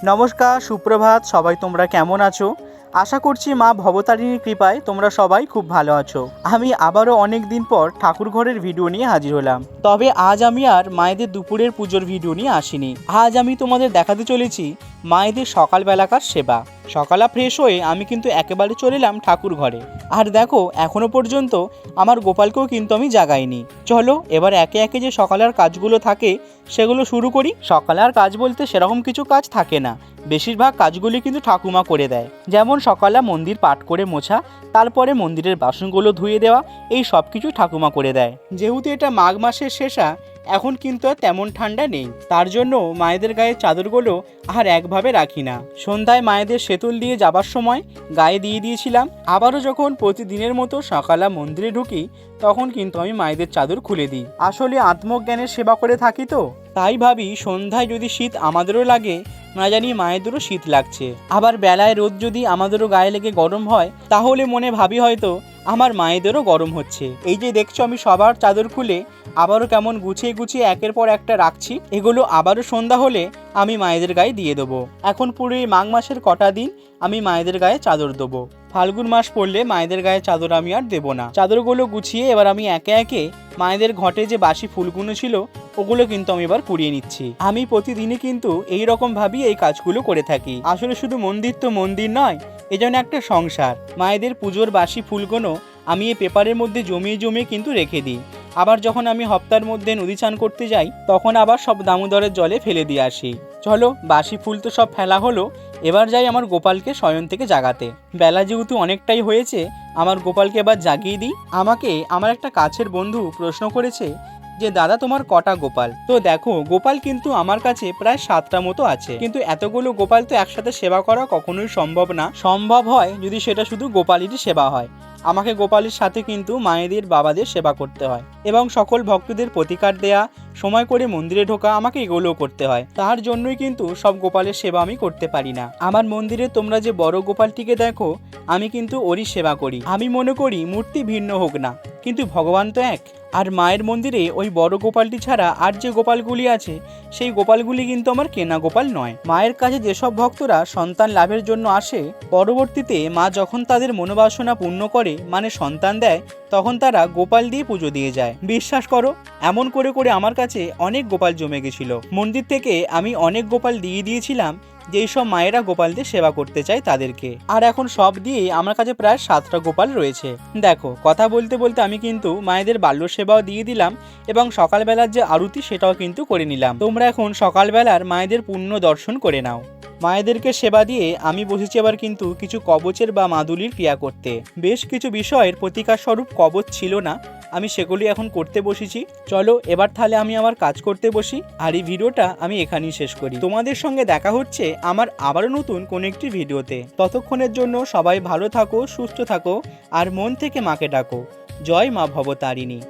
নমস্কার, সুপ্রভাত, সবাই তোমরা কেমন আছো? আশা করছি মা ভবতারিণীর কৃপায় তোমরা সবাই খুব ভালো আছো। আমি আবারও অনেক দিন পর ঠাকুর ঘরের ভিডিও নিয়ে হাজির হলাম। তবে আজ আমি আর মায়েদের দুপুরের পুজোর ভিডিও নিয়ে আসিনি। আজ আমি তোমাদের দেখাতে চলেছি মায়েদের সকালবেলাকার সেবা। সকালা ফ্রেশ হয়ে আমি কিন্তু একেবারে চলে এলাম ঠাকুর ঘরে। আর দেখো, এখনও পর্যন্ত আমার গোপালকেও কিন্তু আমি জাগাইনি। চলো, এবার একে একে যে সকালের কাজগুলো থাকে, সেগুলো শুরু করি। সকালের কাজ বলতে সেরকম কিছু কাজ থাকে না। বেশিরভাগ কাজগুলি কিন্তু ঠাকুমা করে দেয়। যেমন সকালে মন্দির পাঠ করে মোছা, তারপরে মন্দিরের বাসনগুলো ধুয়ে দেওয়া, এই সব কিছু ঠাকুমা করে দেয়। যেহেতু এটা মাঘ মাসের শেষা এখন কিন্তু তেমন ঠান্ডা নেই। তার জন্য মায়েদের গায়ে চাদরগুলো আর একভাবে রাখি না। সন্ধ্যায় মায়েদের সেতুল দিয়ে যাবার সময় গায়ে দিয়ে দিয়েছিলাম। আবারও যখন প্রতিদিনের মতো সকালা মন্দিরে ঢুকি, তখন কিন্তু আমি মায়েদের চাদর খুলে দিই। আসলে আত্মজ্ঞানের সেবা করে থাকি তো। তাই ভাবি সন্ধ্যায় যদি শীত আমাদেরও লাগে, না জানি মায়েদেরও শীত লাগছে। আবার বেলায় রোদ যদি আমাদেরও গায়ে লেগে গরম হয়, তাহলে মনে ভাবি হয়তো আমার মায়েদেরও গরম হচ্ছে। এই যে দেখছ আমি সবার চাদর খুলে, আবারও কেমন গুছিয়ে গুছিয়ে একের পর একটা রাখছি। এগুলো আবারও সন্ধ্যা হলে আমি মায়েদের গায়ে দিয়ে দেবো। এখন পুরো এই মাঘ মাসের কটা দিন আমি মায়েদের গায়ে চাদর দেবো। ফাল্গুন মাস পড়লে মায়েদের গায়ে চাদর আমি আর দেবো না। চাদরগুলো গুছিয়ে এবার আমি একে একে মায়েদের ঘটে যে বাসি ফুলগুলো ছিল, ওগুলো কিন্তু আমি এবার কুড়িয়ে নিচ্ছি। আমি প্রতিদিনই কিন্তু এই রকম এই কাজগুলো করে থাকি। আসলে শুধু মন্দির তো মন্দির নয় এজন্য একটা সংসার। মায়েদের পুজোর বাসি ফুলগুলো আমি এই পেপারের মধ্যে জমিয়ে জমিয়ে কিন্তু রেখে দিই। আবার যখন আমি হপ্তার মধ্যে নদী চান করতে যাই, তখন আবার সব দামোদরের জলে ফেলে দিয়ে আসি। চলো, বাসি ফুল তো সব ফেলা হলো, এবার যাই আমার গোপালকে শয়ন থেকে জাগাতে। বেলা যেহেতু অনেকটাই হয়েছে, আমার গোপালকে এবার জাগিয়ে দিই। আমাকে আমার একটা কাছের বন্ধু প্রশ্ন করেছে যে দাদা তোমার কটা গোপাল। তো দেখো, গোপাল কিন্তু আমার কাছে প্রায় সাতটা মতো আছে। কিন্তু এতগুলো গোপাল তো একসাথে সেবা করা কখনোই সম্ভব না। সম্ভব হয় যদি সেটা শুধু গোপালেরই সেবা হয়। আমাকে গোপালের সাথে কিন্তু মায়েদের, বাবাদের সেবা করতে হয়। এবং সকল ভক্তদের প্রতিকার দেয়া, সময় করে মন্দিরে ঢোকা, আমাকে এগুলোও করতে হয়। তার জন্যই কিন্তু সব গোপালের সেবা আমি করতে পারি না। আমার মন্দিরে তোমরা যে বড় গোপালটিকে দেখো, আমি কিন্তু ওরই সেবা করি। আমি মনে করি মূর্তি ভিন্ন হোক না, কিন্তু ভগবান তো এক। আর মায়ের মন্দিরে ওই বড় গোপালটি ছাড়া আর যে গোপালগুলি আছে, সেই গোপালগুলি কিন্তু আমার কেনা গোপাল নয়। মায়ের কাছে যেসব ভক্তরা সন্তান লাভের জন্য আসে, পরবর্তীতে মা যখন তাদের মনোবাসনা পূর্ণ করে মানে সন্তান দেয়, তখন তারা গোপাল দিয়ে পুজো দিয়ে যায়। বিশ্বাস করো, এমন করে করে আমার কাছে অনেক গোপাল জমে গেছিল। মন্দির থেকে আমি অনেক গোপাল দিয়ে দিয়েছিলাম, যেই সব মায়েরা গোপালদের সেবা করতে চায় তাদেরকে। আর এখন সব দিয়ে আমার কাছে প্রায় সাতটা গোপাল রয়েছে। দেখো, কথা বলতে বলতে আমি কিন্তু মায়েদের বাল্য সেবাও দিয়ে দিলাম এবং সকালবেলার যে আরতি সেটাও কিন্তু করে নিলাম। তোমরা এখন সকালবেলার মায়েদের পুণ্য দর্শন করে নাও। মায়েদেরকে সেবা দিয়ে আমি বসেছি আবার কিন্তু কিছু কবচের বা মাদুলির ক্রিয়া করতে। বেশ কিছু বিষয়ের প্রতিকার স্বরূপ কবচ ছিল না, আমি সেগুলি এখন করতে বসেছি। চলো এবার তাহলে আমি আমার কাজ করতে বসি আর এই ভিডিওটা আমি এখানেই শেষ করি। তোমাদের সঙ্গে দেখা হচ্ছে আমার আবারও নতুন কোনো একটি ভিডিওতে। ততক্ষণের জন্য সবাই ভালো থাকো, সুস্থ থাকো আর মন থেকে মাকে ডাকো। জয় মা ভবতারিণী।